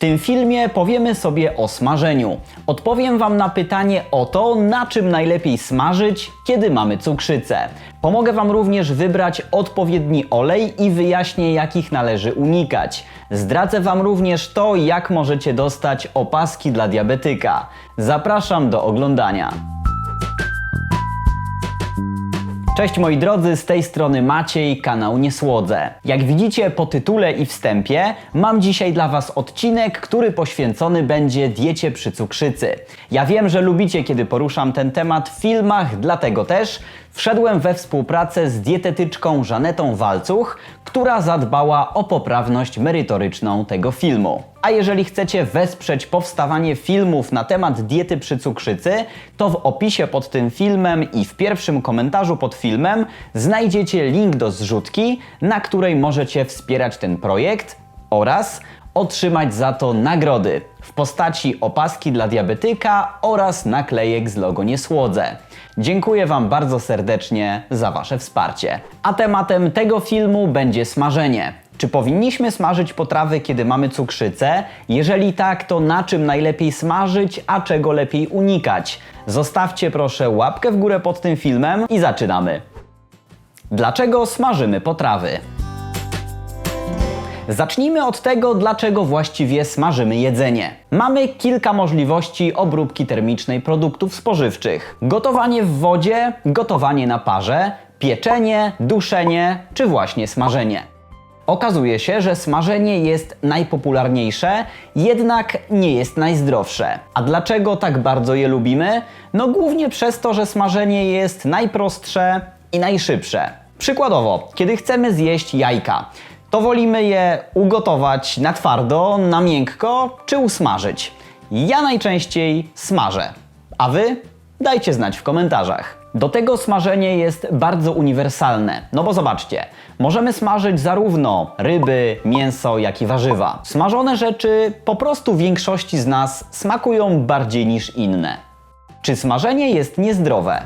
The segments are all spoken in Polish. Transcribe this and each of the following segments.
tym filmie powiemy sobie o smażeniu. Odpowiem Wam na pytanie o to, na czym najlepiej smażyć, kiedy mamy cukrzycę. Pomogę Wam również wybrać odpowiedni olej i wyjaśnię, jakich należy unikać. Zdradzę Wam również to, jak możecie dostać opaski dla diabetyka. Zapraszam do oglądania. Cześć moi drodzy, z tej strony Maciej, kanał Niesłodze. Jak widzicie po tytule i wstępie, mam dzisiaj dla Was odcinek, który poświęcony będzie diecie przy cukrzycy. Ja wiem, że lubicie, kiedy poruszam ten temat w filmach, dlatego też wszedłem we współpracę z dietetyczką Żanetą Walcuch, która zadbała o poprawność merytoryczną tego filmu. A jeżeli chcecie wesprzeć powstawanie filmów na temat diety przy cukrzycy, to w opisie pod tym filmem i w pierwszym komentarzu pod filmem znajdziecie link do zrzutki, na której możecie wspierać ten projekt oraz otrzymać za to nagrody w postaci opaski dla diabetyka oraz naklejek z logo Niesłodze. Dziękuję Wam bardzo serdecznie za Wasze wsparcie. A tematem tego filmu będzie smażenie. Czy powinniśmy smażyć potrawy, kiedy mamy cukrzycę? Jeżeli tak, to na czym najlepiej smażyć, a czego lepiej unikać? Zostawcie proszę łapkę w górę pod tym filmem i zaczynamy. Dlaczego smażymy potrawy? Zacznijmy od tego, dlaczego właściwie smażymy jedzenie. Mamy kilka możliwości obróbki termicznej produktów spożywczych: gotowanie w wodzie, gotowanie na parze, pieczenie, duszenie czy właśnie smażenie. Okazuje się, że smażenie jest najpopularniejsze, jednak nie jest najzdrowsze. A dlaczego tak bardzo je lubimy? No głównie przez to, że smażenie jest najprostsze i najszybsze. Przykładowo, kiedy chcemy zjeść jajka, to wolimy je ugotować na twardo, na miękko czy usmażyć. Ja najczęściej smażę. A wy? Dajcie znać w komentarzach. Do tego smażenie jest bardzo uniwersalne. No bo zobaczcie, możemy smażyć zarówno ryby, mięso, jak i warzywa. Smażone rzeczy po prostu większości z nas smakują bardziej niż inne. Czy smażenie jest niezdrowe?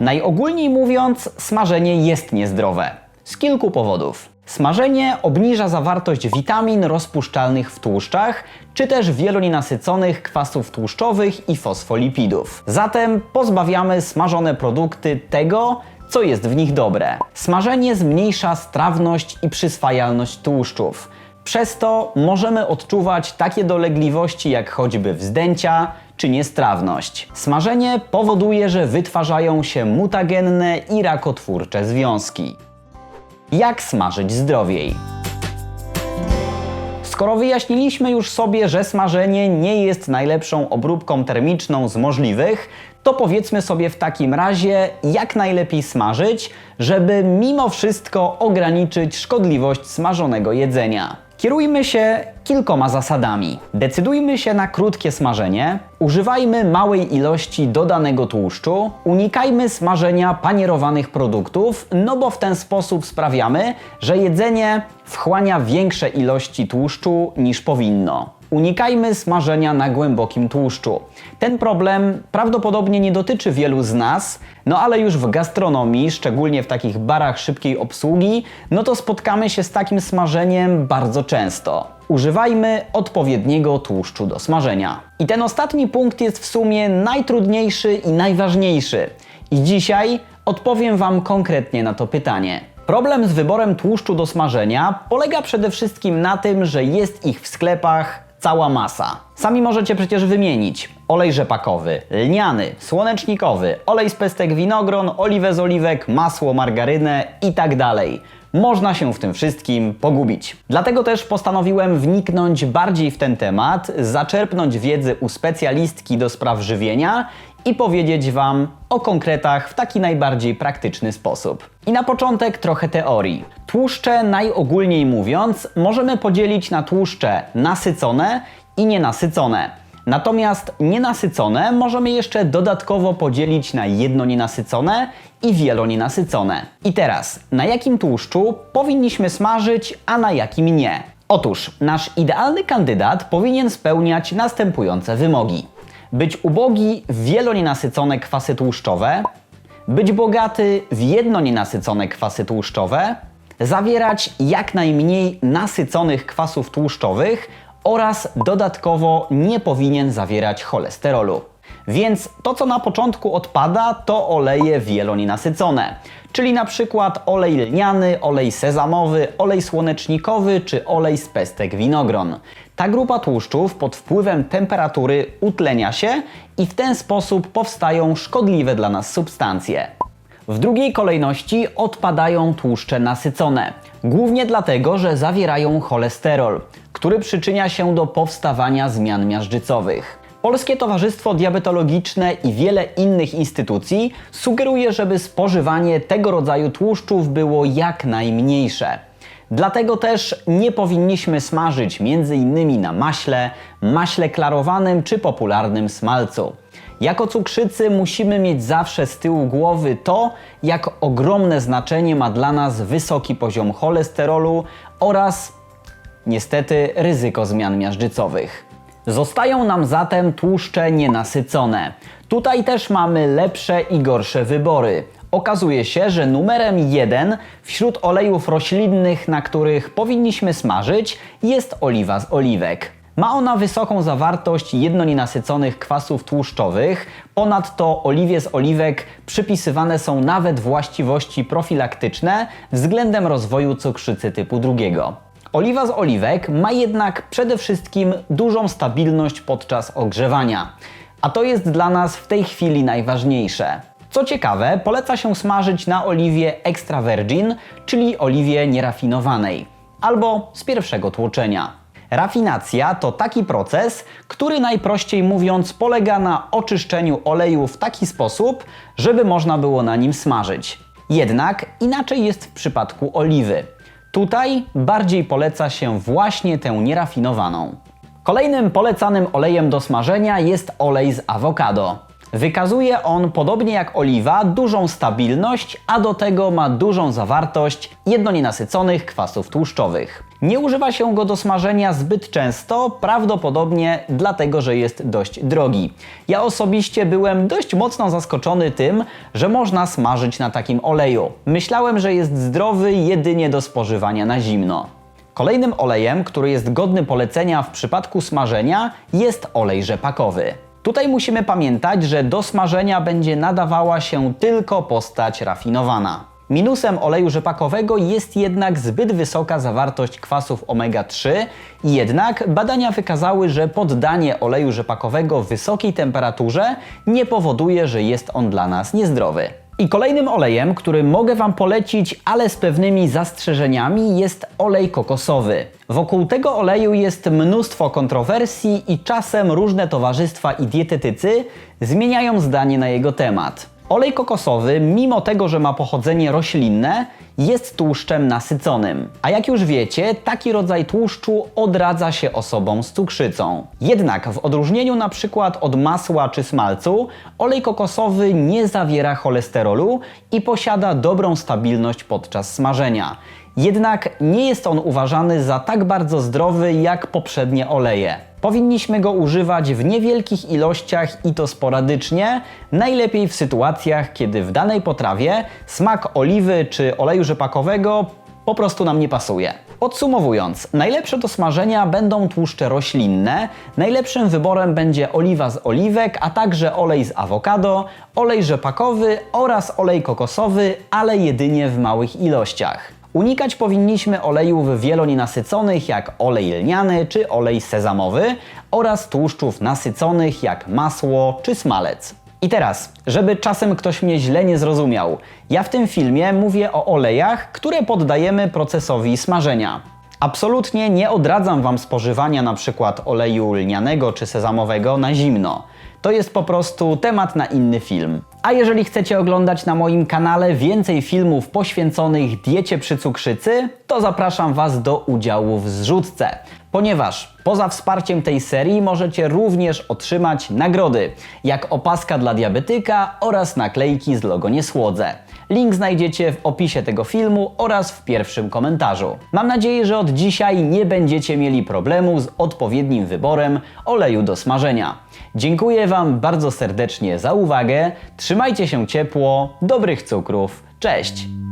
Najogólniej mówiąc, smażenie jest niezdrowe. Z kilku powodów. Smażenie obniża zawartość witamin rozpuszczalnych w tłuszczach, czy też wielonienasyconych kwasów tłuszczowych i fosfolipidów. Zatem pozbawiamy smażone produkty tego, co jest w nich dobre. Smażenie zmniejsza strawność i przyswajalność tłuszczów. Przez to możemy odczuwać takie dolegliwości jak choćby wzdęcia czy niestrawność. Smażenie powoduje, że wytwarzają się mutagenne i rakotwórcze związki. Jak smażyć zdrowiej? Skoro wyjaśniliśmy już sobie, że smażenie nie jest najlepszą obróbką termiczną z możliwych, to powiedzmy sobie w takim razie, jak najlepiej smażyć, żeby mimo wszystko ograniczyć szkodliwość smażonego jedzenia. Kierujmy się kilkoma zasadami. Decydujmy się na krótkie smażenie, używajmy małej ilości dodanego tłuszczu, unikajmy smażenia panierowanych produktów, no bo w ten sposób sprawiamy, że jedzenie wchłania większe ilości tłuszczu niż powinno. Unikajmy smażenia na głębokim tłuszczu. Ten problem prawdopodobnie nie dotyczy wielu z nas, no ale już w gastronomii, szczególnie w takich barach szybkiej obsługi, no to spotkamy się z takim smażeniem bardzo często. Używajmy odpowiedniego tłuszczu do smażenia. I ten ostatni punkt jest w sumie najtrudniejszy i najważniejszy. I dzisiaj odpowiem Wam konkretnie na to pytanie. Problem z wyborem tłuszczu do smażenia polega przede wszystkim na tym, że jest ich w sklepach cała masa. Sami możecie przecież wymienić olej rzepakowy, lniany, słonecznikowy, olej z pestek winogron, oliwę z oliwek, masło, margarynę i tak dalej. Można się w tym wszystkim pogubić. Dlatego też postanowiłem wniknąć bardziej w ten temat, zaczerpnąć wiedzy u specjalistki do spraw żywienia i powiedzieć Wam o konkretach w taki najbardziej praktyczny sposób. I na początek trochę teorii. Tłuszcze, najogólniej mówiąc, możemy podzielić na tłuszcze nasycone i nienasycone. Natomiast nienasycone możemy jeszcze dodatkowo podzielić na jednonienasycone i wielonienasycone. I teraz, na jakim tłuszczu powinniśmy smażyć, a na jakim nie? Otóż, nasz idealny kandydat powinien spełniać następujące wymogi być ubogi w wielonienasycone kwasy tłuszczowe, być bogaty w jednonienasycone kwasy tłuszczowe, zawierać jak najmniej nasyconych kwasów tłuszczowych oraz dodatkowo nie powinien zawierać cholesterolu. Więc to, co na początku odpada, to oleje wielonienasycone, czyli na przykład olej lniany, olej sezamowy, olej słonecznikowy czy olej z pestek winogron. Ta grupa tłuszczów pod wpływem temperatury utlenia się i w ten sposób powstają szkodliwe dla nas substancje. W drugiej kolejności odpadają tłuszcze nasycone, głównie dlatego, że zawierają cholesterol, który przyczynia się do powstawania zmian miażdżycowych. Polskie Towarzystwo Diabetologiczne i wiele innych instytucji sugeruje, żeby spożywanie tego rodzaju tłuszczów było jak najmniejsze. Dlatego też nie powinniśmy smażyć m.in. na maśle, maśle klarowanym czy popularnym smalcu. Jako cukrzycy musimy mieć zawsze z tyłu głowy to, jak ogromne znaczenie ma dla nas wysoki poziom cholesterolu oraz niestety ryzyko zmian miażdżycowych. Zostają nam zatem tłuszcze nienasycone. Tutaj też mamy lepsze i gorsze wybory. Okazuje się, że numerem jeden wśród olejów roślinnych, na których powinniśmy smażyć, jest oliwa z oliwek. Ma ona wysoką zawartość jednonienasyconych kwasów tłuszczowych. Ponadto oliwie z oliwek przypisywane są nawet właściwości profilaktyczne względem rozwoju cukrzycy typu drugiego. Oliwa z oliwek ma jednak przede wszystkim dużą stabilność podczas ogrzewania, a to jest dla nas w tej chwili najważniejsze. Co ciekawe, poleca się smażyć na oliwie extra virgin, czyli oliwie nierafinowanej, albo z pierwszego tłoczenia. Rafinacja to taki proces, który najprościej mówiąc polega na oczyszczeniu oleju w taki sposób, żeby można było na nim smażyć. Jednak inaczej jest w przypadku oliwy. Tutaj bardziej poleca się właśnie tę nierafinowaną. Kolejnym polecanym olejem do smażenia jest olej z awokado. Wykazuje on, podobnie jak oliwa, dużą stabilność, a do tego ma dużą zawartość jednonienasyconych kwasów tłuszczowych. Nie używa się go do smażenia zbyt często, prawdopodobnie dlatego, że jest dość drogi. Ja osobiście byłem dość mocno zaskoczony tym, że można smażyć na takim oleju. Myślałem, że jest zdrowy jedynie do spożywania na zimno. Kolejnym olejem, który jest godny polecenia w przypadku smażenia, jest olej rzepakowy. Tutaj musimy pamiętać, że do smażenia będzie nadawała się tylko postać rafinowana. Minusem oleju rzepakowego jest jednak zbyt wysoka zawartość kwasów omega-3, jednak badania wykazały, że poddanie oleju rzepakowego wysokiej temperaturze nie powoduje, że jest on dla nas niezdrowy. I kolejnym olejem, który mogę Wam polecić, ale z pewnymi zastrzeżeniami, jest olej kokosowy. Wokół tego oleju jest mnóstwo kontrowersji i czasem różne towarzystwa i dietetycy zmieniają zdanie na jego temat. Olej kokosowy, mimo tego, że ma pochodzenie roślinne, jest tłuszczem nasyconym. A jak już wiecie, taki rodzaj tłuszczu odradza się osobom z cukrzycą. Jednak w odróżnieniu na przykład od masła czy smalcu, olej kokosowy nie zawiera cholesterolu i posiada dobrą stabilność podczas smażenia. Jednak nie jest on uważany za tak bardzo zdrowy jak poprzednie oleje. Powinniśmy go używać w niewielkich ilościach i to sporadycznie, najlepiej w sytuacjach, kiedy w danej potrawie smak oliwy czy oleju rzepakowego po prostu nam nie pasuje. Podsumowując, najlepsze do smażenia będą tłuszcze roślinne, najlepszym wyborem będzie oliwa z oliwek, a także olej z awokado, olej rzepakowy oraz olej kokosowy, ale jedynie w małych ilościach. Unikać powinniśmy olejów wielonienasyconych jak olej lniany czy olej sezamowy oraz tłuszczów nasyconych jak masło czy smalec. I teraz, żeby czasem ktoś mnie źle nie zrozumiał, ja w tym filmie mówię o olejach, które poddajemy procesowi smażenia. Absolutnie nie odradzam Wam spożywania przykład oleju lnianego czy sezamowego na zimno. To jest po prostu temat na inny film. A jeżeli chcecie oglądać na moim kanale więcej filmów poświęconych diecie przy cukrzycy, to zapraszam Was do udziału w zrzutce. Ponieważ poza wsparciem tej serii możecie również otrzymać nagrody, jak opaska dla diabetyka oraz naklejki z logo Niesłodze. Link znajdziecie w opisie tego filmu oraz w pierwszym komentarzu. Mam nadzieję, że od dzisiaj nie będziecie mieli problemu z odpowiednim wyborem oleju do smażenia. Dziękuję Wam bardzo serdecznie za uwagę, trzymajcie się ciepło, dobrych cukrów, cześć!